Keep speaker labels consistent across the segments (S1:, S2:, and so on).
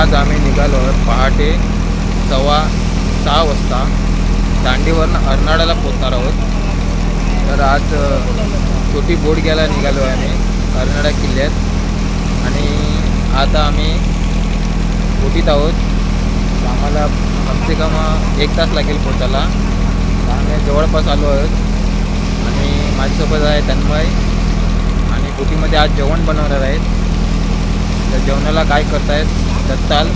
S1: आज आम्ही निघालो आहोत पहाटे सव्वा सहा वाजता. दांडीवरनं अर्नाळ्याला पोचणार आहोत. तर आज छोटी बोट घ्यायला निघालो आहे आम्ही अर्नाळा किल्ल्यात. आणि आता आम्ही बोटीत आहोत. आम्हाला कमसे कम एक तास लागेल पोचायला आम्ही जवळपास आलो आहोत. आणि माझ्यासोबत आहे तन्मय. आणि बोटीमध्ये आज जेवण बनवणार आहेत. तर जेवणाला काय करतायत? दत्ताल.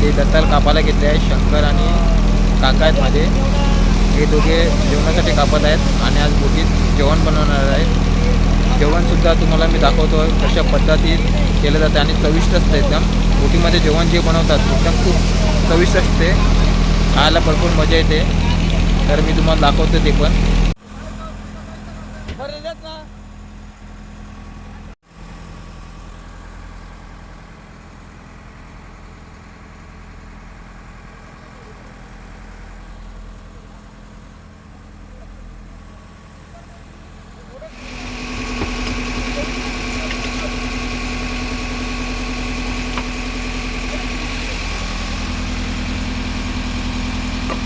S1: ते दत्ताल कापायला घेतले आहेत. शंकर आणि काका आहेत माझे. हे दोघे जेवणासाठी कापत आहेत. आणि आज बोटीत जेवण बनवणार आहेत जेवणसुद्धा तुम्हाला मी दाखवतो कशा पद्धतीत केलं जातं आणि चविष्ट असतं एकदम. बोटीमध्ये जेवण जे बनवतात एकदम खूप चविष्ट असते. खायला भरपूर मजा येते. तर मी तुम्हाला दाखवतो ते पण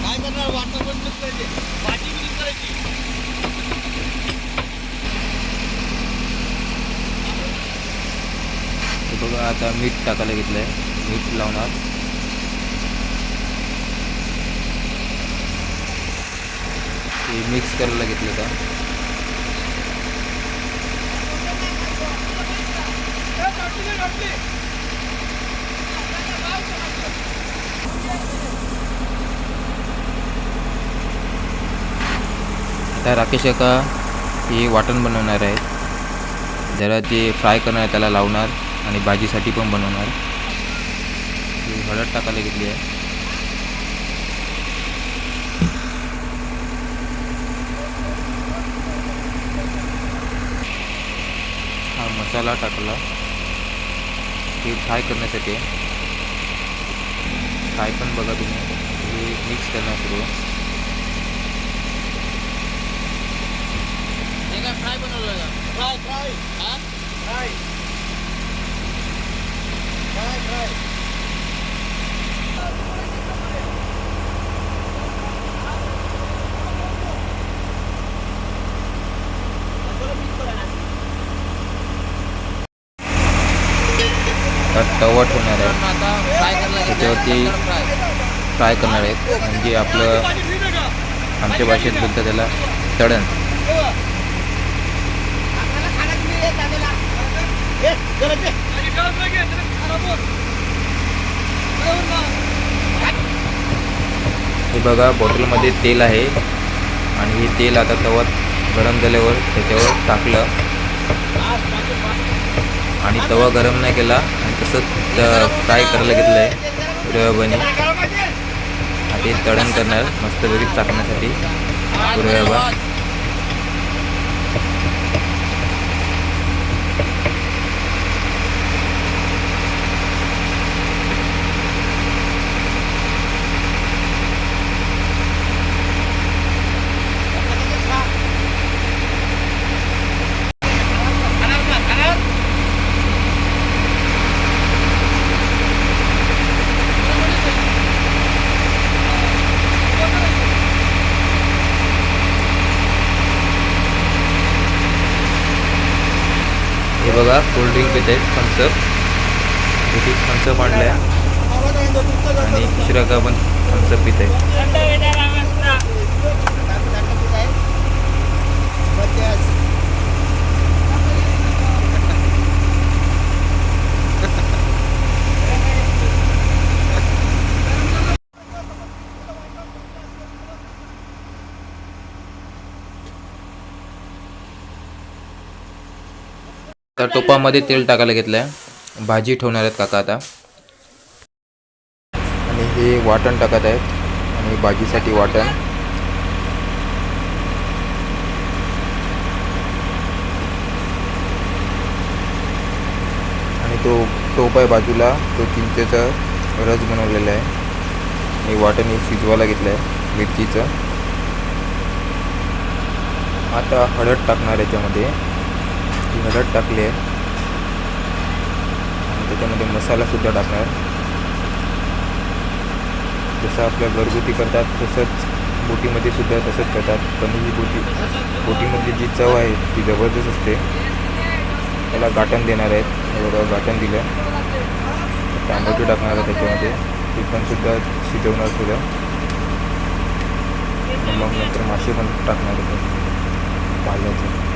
S2: काय करणार वातावरण मिक्स करायचे भाजी मिक्स करायची
S1: हे बघा आता मीठ टाकायला घेतलं आहे मीठ लावणार. ते मिक्स करायला घेतलं का? आता राकेश काका हे वाटण बनवणार आहेत. जरा जे फ्राय करणार त्याला लावणार. आणि भाजीसाठी पण बनवणार. ही हळद टाकायला घेतली आहे. हा मसाला टाकला. हे फ्राय करण्यासाठी. आहे. फ्राय पण बघा तुम्ही. हे मिक्स करणार सुरू.
S2: फ्राय बनवलं फ्राय फ्राय. हा? फ्राय.
S1: तवा ठेवणार आहे. त्याच्यावरती फ्राय करणार आहेत. म्हणजे आपलं आमच्या भाषेत बोलतं त्याला तळण हे बघा बॉटलमध्ये तेल आहे. आणि हे तेल आता तवा गरम झाल्यावर त्याच्यावर टाकलं. आणि तवा गरम नाही केला. आणि तसंच फ्राय करायला घेतलं आहे पुरेबाबाने आता हे तळण करणार मस्तपैकी चाकण्यासाठी पुरेबाबा हे बघा कोल्ड्रिंक पित आहेत थम्सअप इथे थम्सअप आणलं आहे आणि दुसऱ्या का पण थम्सअप पित. आहे तर टोपामध्ये तेल टाकायला घेतलं आहे भाजी ठेवणार आहेत काका आता. आणि हे वाटण टाकत आहेत. आणि भाजीसाठी वाटण. आणि तो टोप आहे बाजूला. तो चिंचेचा रस बनवलेला आहे. आणि वाटण हे शिजवायला घेतलं आहे मिरचीचं. आता हळद टाकणार याच्यामध्ये ती हळद टाकली आहे. आणि त्याच्यामध्ये मसालासुद्धा टाकणार. जसं आपल्या घरगुती करतात तसंच बोटीमध्ये सुद्धा तसंच करतात. पण ही बोटी बोटीमधली जी चव आहे ती जबरदस्त असते. त्याला गाठण देणार आहेत. हे बघा गाठण दिलं. टॅमॅटो टाकणार आहे त्याच्यामध्ये. ते पण सुद्धा शिजवणार सुद्धा मग नंतर मासे पण टाकणार आहे. पाल्याचं.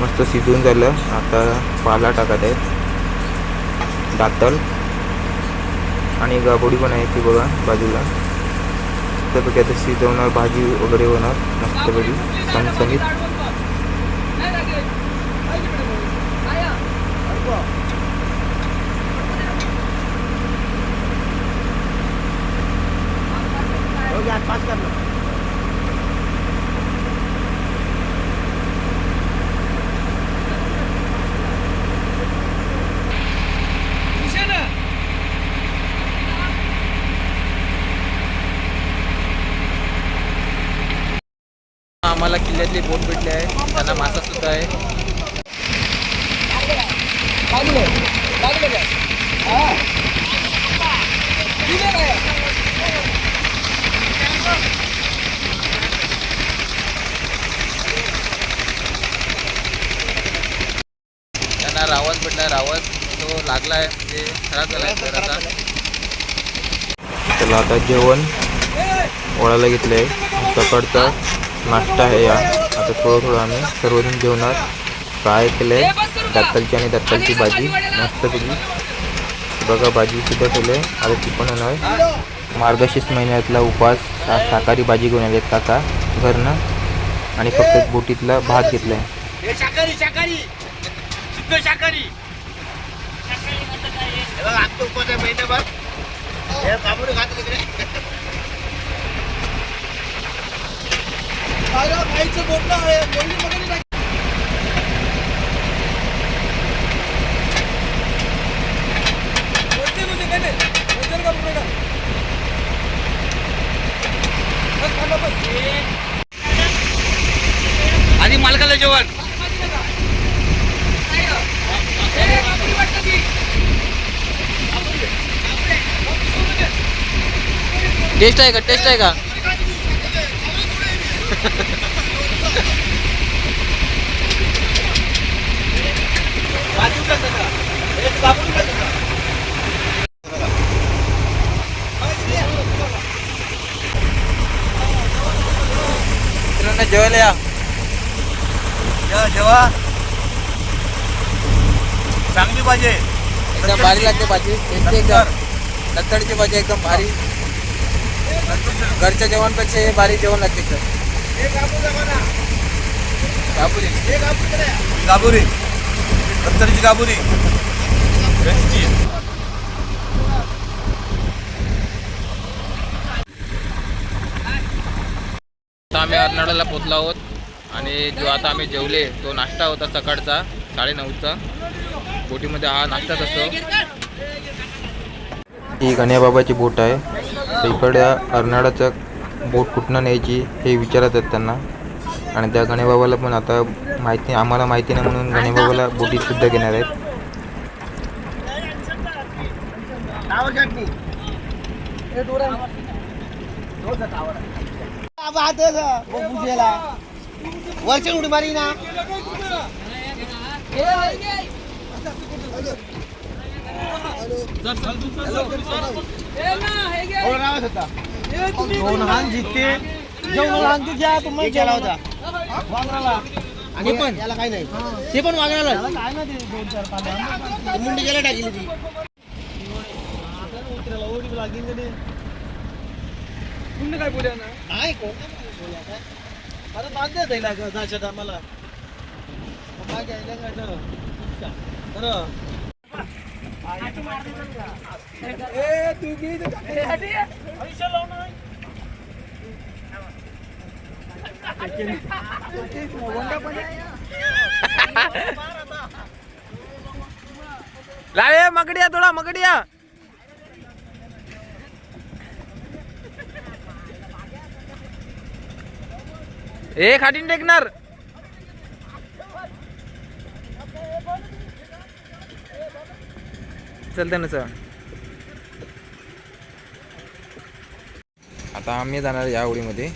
S1: मस्त शिजून झालं. आता पाला टाकत आहेत. दातल. आणि गाबोडी पण आहे ती बघा बाजूला. मस्तपैकी आता शिजवणार भाजी वगैरे होणार. मस्तपैकी. सणसणीत
S2: पाच कर ना
S1: आम्हाला किल्ल्यातले बोट भेटले आहे त्यांना मासा सुद्धा आहे. त्यांना रावस भेटला. रावस तो लागलाय. म्हणजे खराब झालाय घराचा त्याला आता जेवण वळायला घेतलं आहे सकाळचा नाश्ता आहे या. आता थोडं थोडं आम्ही सर्वजण जेवणार. काय केलं आहे दत्तलची आणि दत्तलची भाजी. मस्तपैकी बघा भाजी सुद्धा ठेवली आहे आता ती पण होणार मार्गशीर्ष महिन्यातला उपवास. शाकाहारी भाजी घेऊन आले काका घरनं. आणि फक्त बोटीतला भात घेतला आहे
S2: हे शाकाहारी शाकाहारी खायचं शाकाहारी हे बघ, आमचं उपवास आहे महिनाभर हे कापड खात आधी मालकाला जेवण.
S1: टेस्ट आहे का? टेस्ट आहे का? जेवायला या.
S2: जेवा जेवा. चांगली पाहिजे
S1: एकदम भारी लागते भाजी. एकदम दत्तडची भाजी एकदम भारी. घरच्या जेवणपेक्षा हे भारी जेवण लागते एकदम
S2: गाबुरी दत्तरची गाबुरी
S1: आता आम्ही अर्नाळाला पोचलो आहोत आणि जो आता आम्ही जेवले तो नाश्ता होता सकाळचा साडेनऊचा. बोटीमध्ये हा नाश्ताच असतो. ही गण्याबाबाची बोट आहे. इकडे अर्नाळाचं बोट कुठनं न्यायची हे विचारत आहेत त्यांना. आणि त्या गणेबाबाला पण आता माहिती आम्हाला माहिती नाही म्हणून गणेबाबाला बोटीत सुद्धा घेणार आहेत.
S2: वरची उडी मारी ना दोन हान जिते जेवण हान तू घ्या तुम्ही केला होता. वांगराला. आणि पण. याला काय नाही. ते पण वांगराला काय ना ते दोन चार पाच मुंडी गेला टाकली ती. काय बोलल्या ना नाही कोण. काय आता बांधले जाईल जायच्या टायमाला. मागे आयला काय तर ए
S1: लावे मगडिया थोडा मगडिया. ए खाटीन टेकणार. चालतं ना सर आता आम्ही जाणार या आवडीमध्ये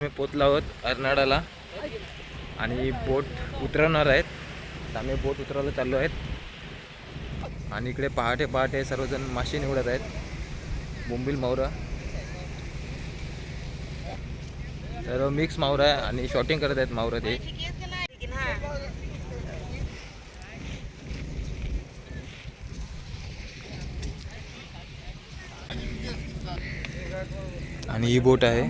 S1: आम्ही पोचलो आहोत अर्नाळाला आणि बोट उतरवणार आहेत. आम्ही बोट उतरवायला चाललो आहेत. आणि इकडे पहाटे पहाटे सर्वजण मासे निवडत आहेत. बोंबील मावरा. सर्व मिक्स मावरा आहे आणि शॉटिंग करत आहेत मावरा ते. आणि ही बोट आहे.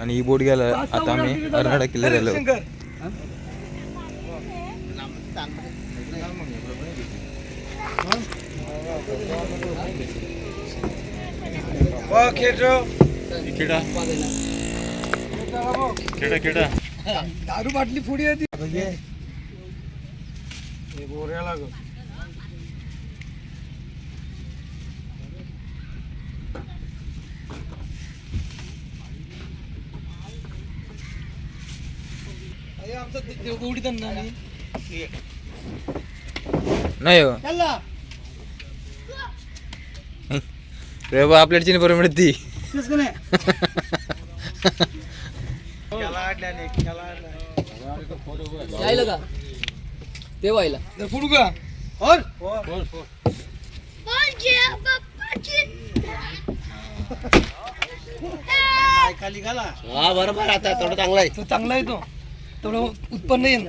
S1: आणि ही बोट गेला आता आम्ही अर्नाळा किल्ला झालो.
S2: દારૂ બાટલી ફૂડી હતી नाही
S1: रे बा आपल्या चिनी बरोबर ती.
S2: तेच का
S3: यायला ते व्हायला
S2: तर पुढू का और. खाली घाला.
S3: हा बरोबर आता थोडं चांगला आहे.
S2: तो चांगला आहे तो. थोडं उत्पन्न येईल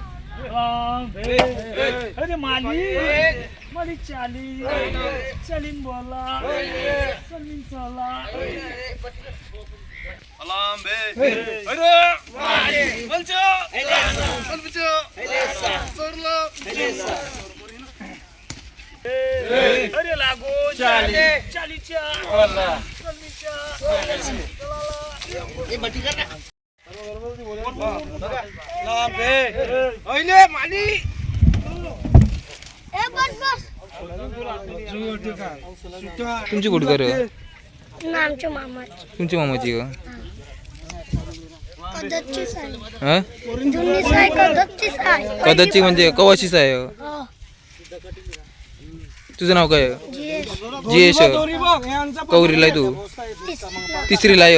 S2: अरे माली माली चाली चलिन बोला चलिन चला अरे लागो चाली चालीच्या
S1: तुमची कुठं कर तुमची मामाची. का? कदाची म्हणजे कवाशीच आहे? हो. तुझं नाव काय?
S4: जीएस
S1: जियेश कौरीला तू? तिसरीला आहे?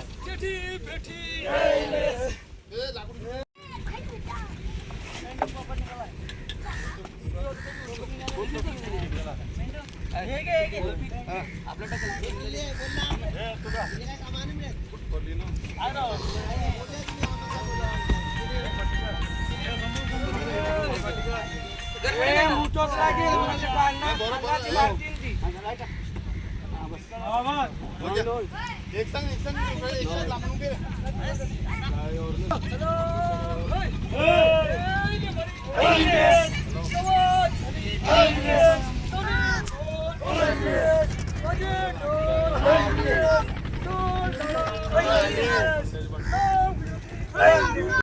S1: Hey!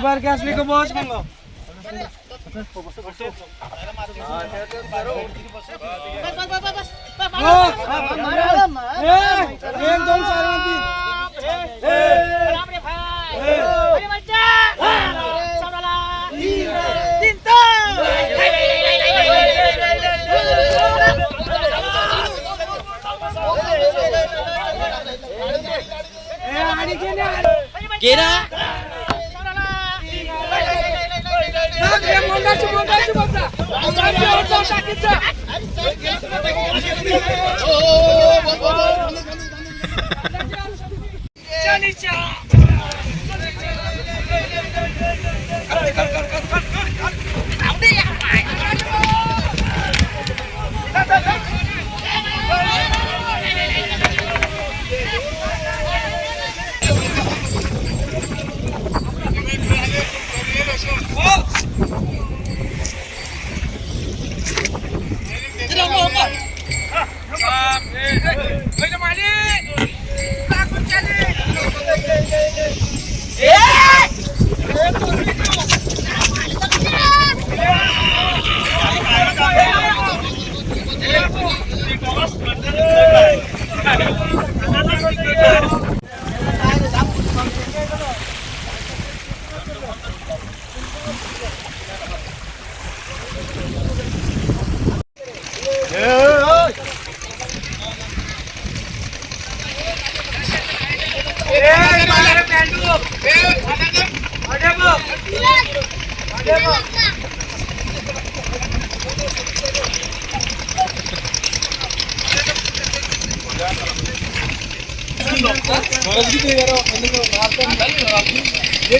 S2: बारकी असली का बस एक दोन
S1: मित्रांनो आता आम्ही नाखवाच्या घरी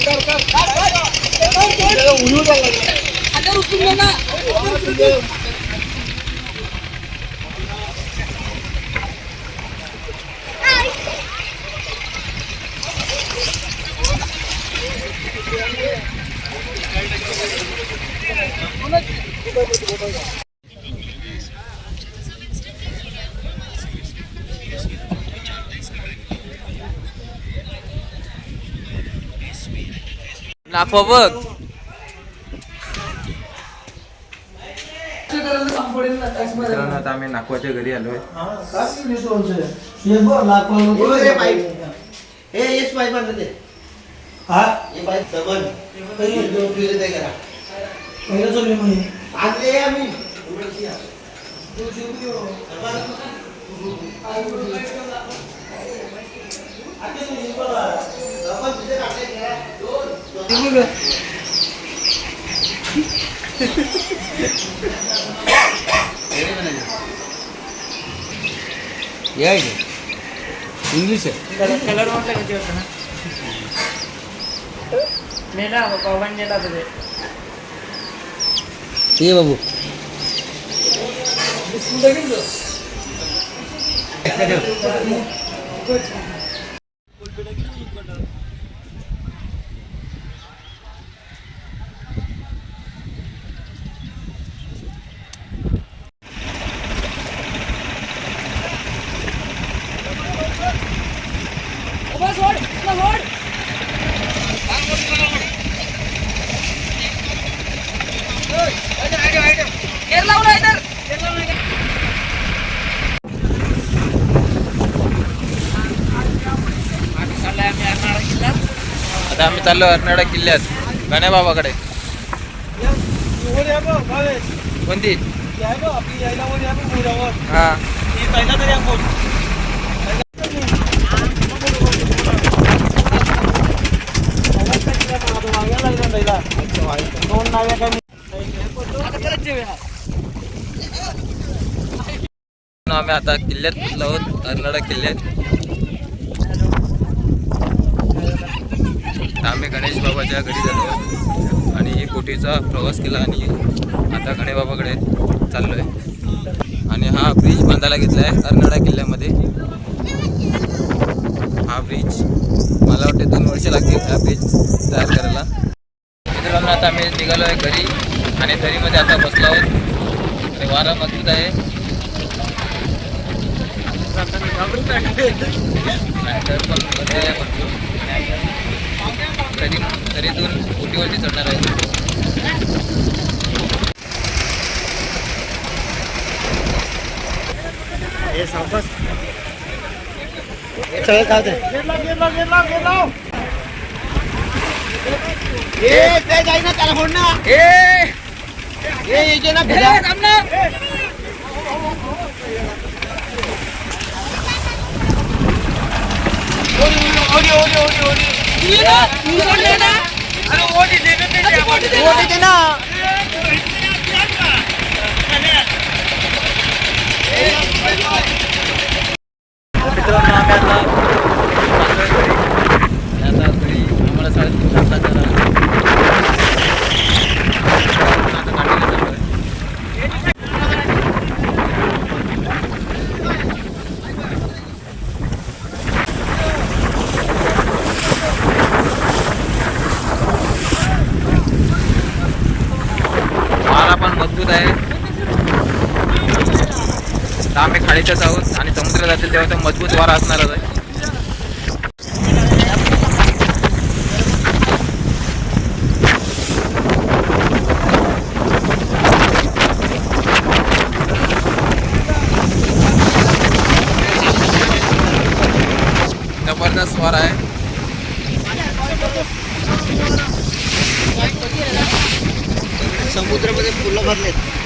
S1: आलोय
S2: हे येस पाईप आणलं ते हे पाईप सबन दोन किलो ते करा आणले आम्ही.
S1: इंग्लिश आहे
S5: कलर म्हटलं किती होतं ना नेला पवन नेला तुझे
S2: ये बाबू
S3: केर लावला इधर
S1: आता आम्ही चाललो अर्नाळा किल्ल्यात गण्या बाबाकडे कोणती?
S2: आपली यायला वर या बघ मुरावर दोन नाव्या काय
S1: आम्ही आता किल्ल्यात पोचलो आहोत अर्नाळा किल्ल्यात. आम्ही गणेश बाबाच्या घरी झालो आणि बोटीचा प्रवास केला आणि आता गणेश बाबाकडे चाललो आहे आणि हा ब्रिज बांधायला घेतला आहे अर्नाळा किल्ल्यामध्ये. हा ब्रिज मला वाटते दोन वर्ष लागतील हा ब्रिज तयार करायला. मित्रांनो आता आम्ही निघालो आहे घरी आणि दरीमध्ये आता बसलो आहोत. आणि वारा मजबूत आहे. पण तरी तरीतून बोटीवरती चढणार आहे.
S3: हे सावकाश. सगळं काय जाई ना त्याला फोड ना ओढी दे ना
S1: मित्रांनो आम्ही आता चाललोय घरी. आणि आता घरी आम्हाला साडेतीन तासाचा आता काढलेलं चाललोय. वारा पण मजबूत आहे आम्ही खाडीच्याच आहोत आणि समुद्र जातील तेव्हा तर मजबूत वारा असणारच आहे. जबरदस्त वारा आहे.
S3: समुद्रामध्ये फुलं भरलेत.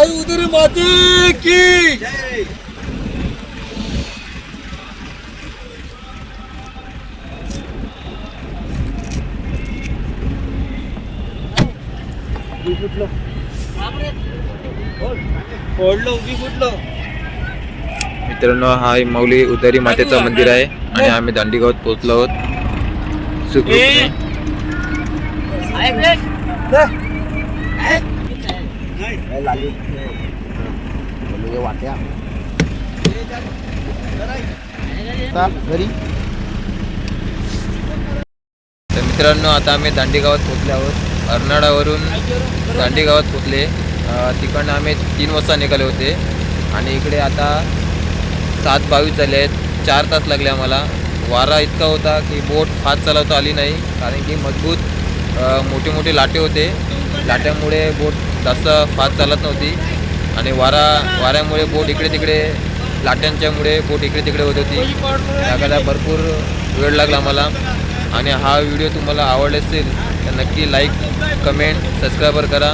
S1: आई उधर माते की। मित्रांनो हा मौली उदारी मातेचं मंदिर आहे आणि आम्ही दांडीगावात पोहोचलो आहोत. सुखरूप
S3: वाट्या. घरी.
S1: तर मित्रांनो आता आम्ही दांडी गावात पोहोचले आहोत. अर्नाळावरून दांडी गावात पोहोचले तिकडनं आम्ही तीन वाजता निघाले होते. आणि इकडे आता सात बावीस झाले आहेत. चार तास लागले आम्हाला. वारा इतका होता की बोट फास्ट चालवता आली नाही. कारण की मजबूत मोठे मोठे लाटे होते. लाट्यामुळे बोट जास्त फास्ट चालत नव्हती. आणि वारा वाऱ्यामुळे बोट इकडे तिकडे लाट्यांच्यामुळे बोट इकडे तिकडे होत होती. त्याकरता भरपूर वेळ लागला आम्हाला. आणि हा व्हिडिओ तुम्हाला आवडला असेल तर नक्की लाईक कमेंट सबस्क्रायबर करा.